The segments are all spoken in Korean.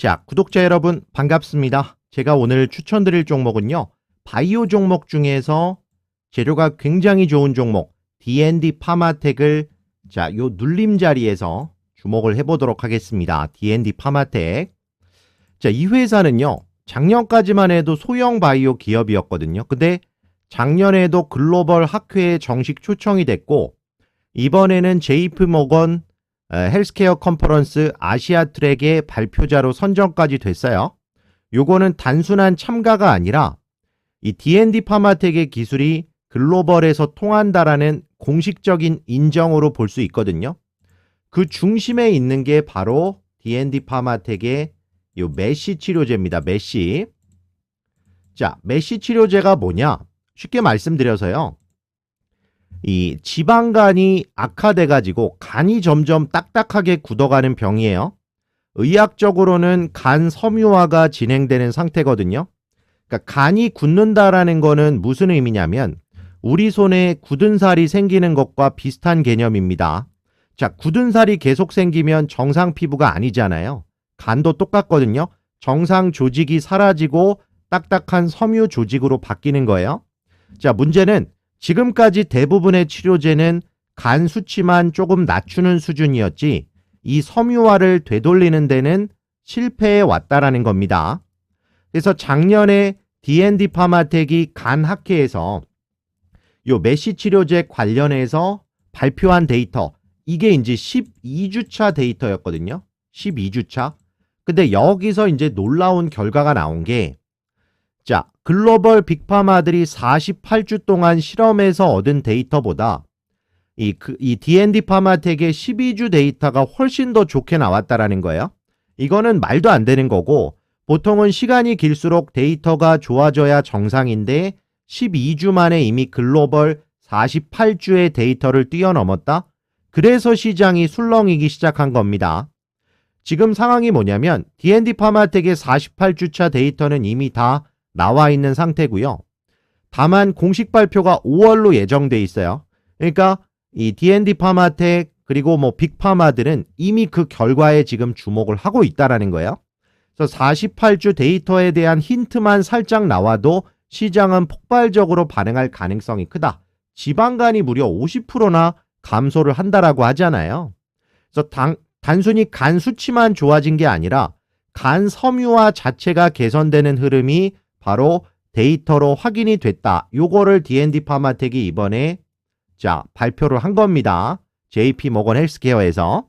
자, 구독자 여러분 반갑습니다. 제가 오늘 추천드릴 종목은요. 바이오 종목 중에서 재료가 굉장히 좋은 종목 D&D 파마텍을 자, 요 눌림 자리에서 주목을 해보도록 하겠습니다. D&D 파마텍. 자, 이 회사는요. 작년까지만 해도 소형 바이오 기업이었거든요. 근데 작년에도 글로벌 학회에 정식 초청이 됐고 이번에는 JP 모건 어, 헬스케어 컨퍼런스 아시아 트랙의 발표자로 선정까지 됐어요. 요거는 단순한 참가가 아니라 이 D&D 파마텍의 기술이 글로벌에서 통한다라는 공식적인 인정으로 볼 수 있거든요. 그 중심에 있는 게 바로 D&D 파마텍의 요 메시 치료제입니다. 메시. 자, 메시 치료제가 뭐냐? 쉽게 말씀드려서요. 이 지방간이 악화돼 가지고 간이 점점 딱딱하게 굳어가는 병이에요. 의학적으로는 간 섬유화가 진행되는 상태거든요. 그러니까 간이 굳는다라는 거는 무슨 의미냐면 우리 손에 굳은 살이 생기는 것과 비슷한 개념입니다. 자, 굳은 살이 계속 생기면 정상 피부가 아니잖아요. 간도 똑같거든요. 정상 조직이 사라지고 딱딱한 섬유 조직으로 바뀌는 거예요. 자, 문제는 지금까지 대부분의 치료제는 간 수치만 조금 낮추는 수준이었지 이 섬유화를 되돌리는 데는 실패해 왔다라는 겁니다. 그래서 작년에 D&D 파마텍이 간 학회에서 요 메시 치료제 관련해서 발표한 데이터 이게 이제 12주차 데이터였거든요. 12주차. 근데 여기서 이제 놀라운 결과가 나온 게 자, 글로벌 빅파마들이 48주 동안 실험에서 얻은 데이터보다 이, 그, 이 D&D 파마텍의 12주 데이터가 훨씬 더 좋게 나왔다라는 거예요. 이거는 말도 안 되는 거고 보통은 시간이 길수록 데이터가 좋아져야 정상인데 12주 만에 이미 글로벌 48주의 데이터를 뛰어넘었다? 그래서 시장이 술렁이기 시작한 겁니다. 지금 상황이 뭐냐면 D&D 파마텍의 48주차 데이터는 이미 다 나와 있는 상태고요. 다만 공식 발표가 5월로 예정돼 있어요. 그러니까 이 D&D 파마텍 그리고 뭐 빅파마들은 이미 그 결과에 지금 주목을 하고 있다라는 거예요. 그래서 48주 데이터에 대한 힌트만 살짝 나와도 시장은 폭발적으로 반응할 가능성이 크다. 지방간이 무려 50%나 감소를 한다라고 하잖아요. 그래서 당, 단순히 간 수치만 좋아진 게 아니라 간 섬유화 자체가 개선되는 흐름이 바로 데이터로 확인이 됐다. 요거를 D&D 파마텍이 이번에 자, 발표를 한 겁니다. JP 모건 헬스케어에서.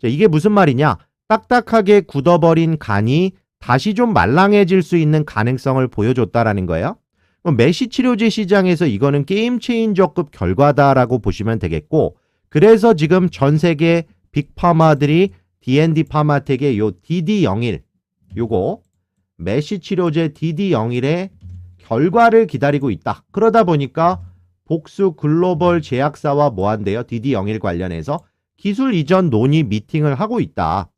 자, 이게 무슨 말이냐? 딱딱하게 굳어버린 간이 다시 좀 말랑해질 수 있는 가능성을 보여줬다라는 거예요. 그럼 메시 치료제 시장에서 이거는 게임 체인저급 결과다라고 보시면 되겠고, 그래서 지금 전 세계 빅파마들이 D&D 파마텍의 요 DD01 요거 메시 치료제 DD01의 결과를 기다리고 있다. 그러다 보니까 복수 글로벌 제약사와 뭐 한대요? DD01 관련해서 기술 이전 논의 미팅을 하고 있다.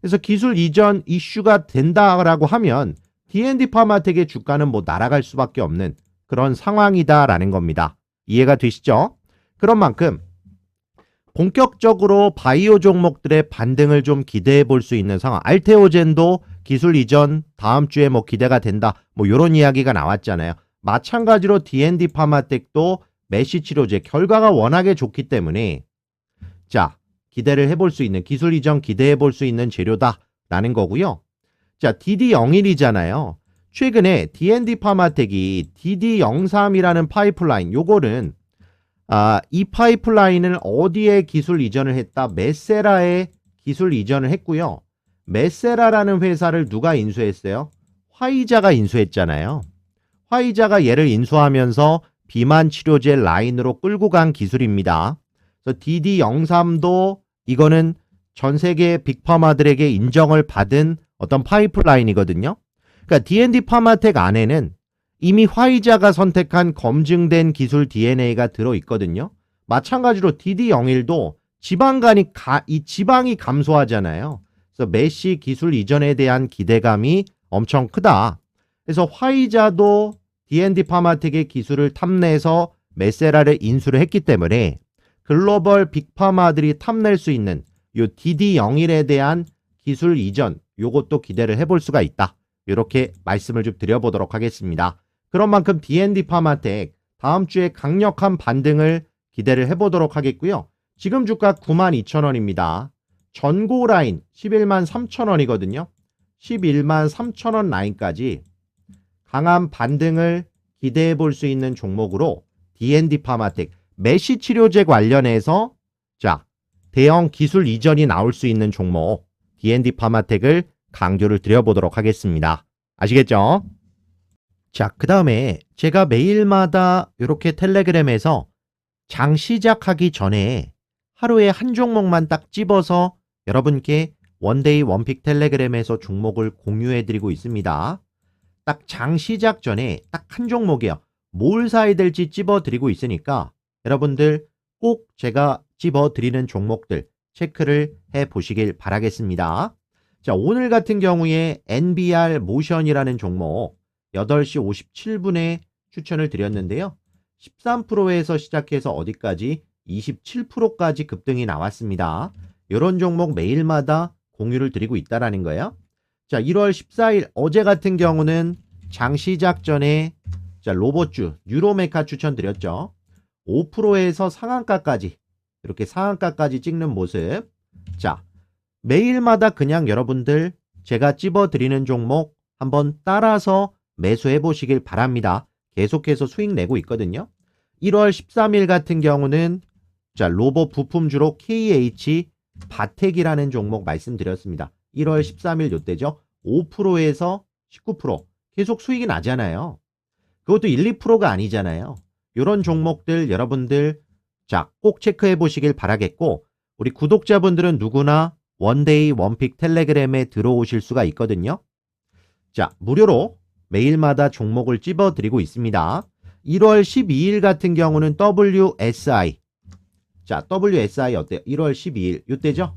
그래서 기술 이전 이슈가 된다라고 하면 D&D 파마텍의 주가는 뭐 날아갈 수밖에 없는 그런 상황이다라는 겁니다. 이해가 되시죠? 그런 만큼 본격적으로 바이오 종목들의 반등을 좀 기대해 볼 수 있는 상황. 알테오젠도 기술 이전 다음 주에 뭐 기대가 된다. 뭐 요런 이야기가 나왔잖아요. 마찬가지로 D&D 파마텍도 메시 치료제 결과가 워낙에 좋기 때문에 자, 기대를 해볼 수 있는 기술 이전 기대해 볼 수 있는 재료다라는 거고요. 자, DD01이잖아요. 최근에 D&D 파마텍이 DD03이라는 파이프라인 요거는 아, 이 파이프라인을 어디에 기술 이전을 했다? 메세라에 기술 이전을 했고요. 메세라라는 회사를 누가 인수했어요? 화이자가 인수했잖아요. 화이자가 얘를 인수하면서 비만 치료제 라인으로 끌고 간 기술입니다. 그래서 DD03도 이거는 전 세계 빅파마들에게 인정을 받은 어떤 파이프라인이거든요. 그러니까 D&D 파마텍 안에는 이미 화이자가 선택한 검증된 기술 DNA가 들어 있거든요. 마찬가지로 DD01도 지방간이 가, 이 지방이 감소하잖아요. 그래서 메시 기술 이전에 대한 기대감이 엄청 크다. 그래서 화이자도 D&D 파마텍의 기술을 탐내서 메세라를 인수를 했기 때문에 글로벌 빅파마들이 탐낼 수 있는 요 DD01에 대한 기술 이전 요것도 기대를 해볼 수가 있다. 이렇게 말씀을 좀 드려보도록 하겠습니다. 그런 만큼 D&D 파마텍 다음 주에 강력한 반등을 기대를 해보도록 하겠고요. 지금 주가 92,000원입니다. 전고 라인 11만 3천원이거든요. 11만 3천원 라인까지 강한 반등을 기대해 볼 수 있는 종목으로 D&D 파마텍 메시 치료제 관련해서 자 대형 기술 이전이 나올 수 있는 종목 D&D 파마텍을 강조를 드려보도록 하겠습니다. 아시겠죠? 자, 그 다음에 제가 매일마다 이렇게 텔레그램에서 장 시작하기 전에 하루에 한 종목만 딱 집어서 여러분께 원데이 원픽 텔레그램에서 종목을 공유해 드리고 있습니다. 딱 장 시작 전에 딱 한 종목이요. 뭘 사야 될지 찝어 드리고 있으니까 여러분들 꼭 제가 찝어 드리는 종목들 체크를 해 보시길 바라겠습니다. 자, 오늘 같은 경우에 NBR 모션이라는 종목 8시 57분에 추천을 드렸는데요. 13%에서 시작해서 어디까지 27%까지 급등이 나왔습니다. 이런 종목 매일마다 공유를 드리고 있다라는 거예요. 자, 1월 14일 어제 같은 경우는 장 시작 전에 자, 로봇주 뉴로메카 추천드렸죠. 5%에서 상한가까지 이렇게 상한가까지 찍는 모습. 자, 매일마다 그냥 여러분들 제가 찝어드리는 종목 한번 따라서 매수해 보시길 바랍니다. 계속해서 수익 내고 있거든요. 1월 13일 같은 경우는 자, 로봇 부품주로 KH 바텍이라는 종목 말씀드렸습니다. 1월 13일 요때죠. 5%에서 19% 계속 수익이 나잖아요. 그것도 1, 2%가 아니잖아요. 이런 종목들 여러분들 자, 꼭 체크해 보시길 바라겠고 우리 구독자분들은 누구나 원데이 원픽 텔레그램에 들어오실 수가 있거든요. 자, 무료로 매일마다 종목을 찝어 드리고 있습니다. 1월 12일 같은 경우는 WSI. 자, WSI 어때요? 1월 12일. 요때죠?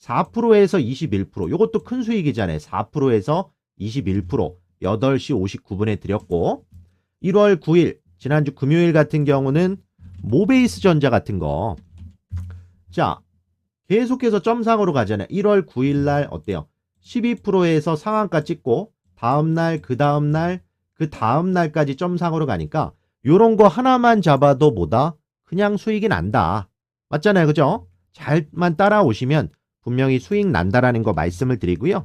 4%에서 21%. 요것도 큰 수익이잖아요. 4%에서 21%. 8시 59분에 드렸고 1월 9일 지난주 금요일 같은 경우는 모베이스 전자 같은 거. 자, 계속해서 점상으로 가잖아요. 1월 9일 날 어때요? 12%에서 상한가 찍고 다음 날, 그 다음 날, 그 다음 날까지 점상으로 가니까 요런 거 하나만 잡아도 뭐다? 그냥 수익이 난다. 맞잖아요. 그죠? 잘만 따라오시면 분명히 수익 난다라는 거 말씀을 드리고요.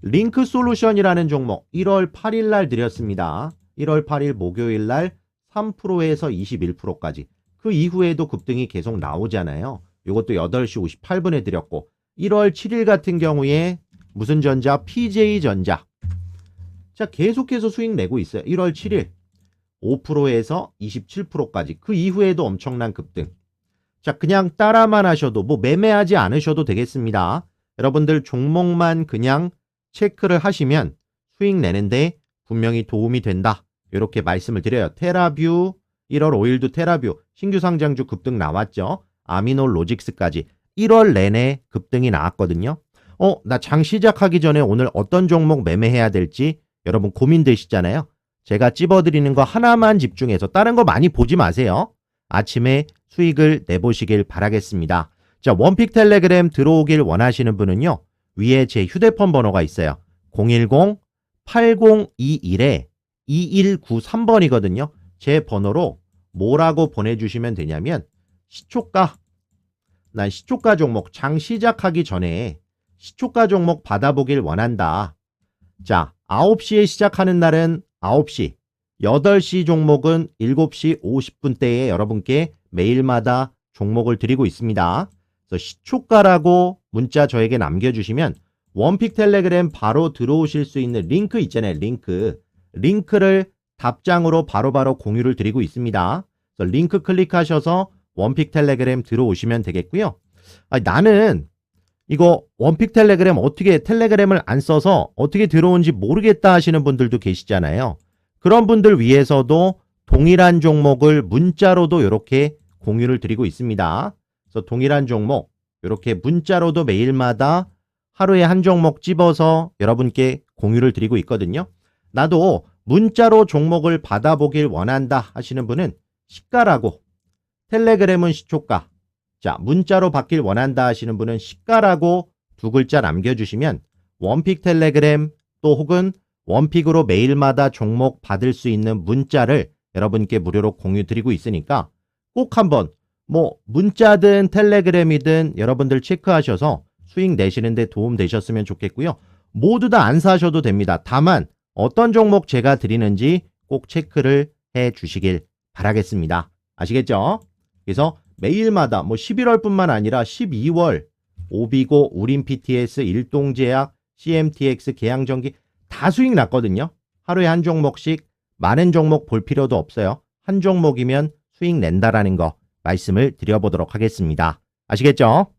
링크 솔루션이라는 종목 1월 8일 날 드렸습니다. 1월 8일 목요일 날 3%에서 21%까지. 그 이후에도 급등이 계속 나오잖아요. 이것도 8시 58분에 드렸고 1월 7일 같은 경우에 무슨 전자? PJ전자. 자, 계속해서 수익 내고 있어요. 1월 7일 5%에서 27%까지. 그 이후에도 엄청난 급등. 자, 그냥 따라만 하셔도 뭐 매매하지 않으셔도 되겠습니다. 여러분들 종목만 그냥 체크를 하시면 수익 내는데 분명히 도움이 된다. 이렇게 말씀을 드려요. 테라뷰 1월 5일도 테라뷰 신규 상장주 급등 나왔죠. 아미노 로직스까지 1월 내내 급등이 나왔거든요. 어, 나 장 시작하기 전에 오늘 어떤 종목 매매해야 될지 여러분 고민되시잖아요. 제가 찝어드리는 거 하나만 집중해서 다른 거 많이 보지 마세요. 아침에 수익을 내보시길 바라겠습니다. 자, 원픽 텔레그램 들어오길 원하시는 분은요. 위에 제 휴대폰 번호가 있어요. 010-8021에 2193번이거든요. 제 번호로 뭐라고 보내주시면 되냐면 시초가 난 시초가 종목 장 시작하기 전에 시초가 종목 받아보길 원한다. 자, 9시에 시작하는 날은 9시, 8시 종목은 7시 50분대에 여러분께 매일마다 종목을 드리고 있습니다. 그래서 시초가라고 문자 저에게 남겨주시면 원픽 텔레그램 바로 들어오실 수 있는 링크 있잖아요. 링크. 링크를 답장으로 바로바로 공유를 드리고 있습니다. 그래서 링크 클릭하셔서 원픽 텔레그램 들어오시면 되겠고요. 아, 나는 이거 원픽 텔레그램 어떻게 텔레그램을 안 써서 어떻게 들어온지 모르겠다 하시는 분들도 계시잖아요. 그런 분들 위해서도 동일한 종목을 문자로도 이렇게 공유를 드리고 있습니다. 그래서 동일한 종목 이렇게 문자로도 매일마다 하루에 한 종목 집어서 여러분께 공유를 드리고 있거든요. 나도 문자로 종목을 받아보길 원한다 하시는 분은 시가라고 텔레그램은 시초가 자 문자로 받길 원한다 하시는 분은 시가라고 두 글자 남겨주시면 원픽 텔레그램 또 혹은 원픽으로 매일마다 종목 받을 수 있는 문자를 여러분께 무료로 공유 드리고 있으니까 꼭 한번 뭐 문자든 텔레그램이든 여러분들 체크하셔서 수익 내시는데 도움 되셨으면 좋겠고요. 모두 다 안 사셔도 됩니다. 다만 어떤 종목 제가 드리는지 꼭 체크를 해 주시길 바라겠습니다. 아시겠죠? 그래서 매일마다 뭐 11월뿐만 아니라 12월 오비고, 우린 PTS, 일동제약, CMTX, 계양전기 다 수익 났거든요. 하루에 한 종목씩 많은 종목 볼 필요도 없어요. 한 종목이면 수익 낸다라는 거 말씀을 드려보도록 하겠습니다. 아시겠죠?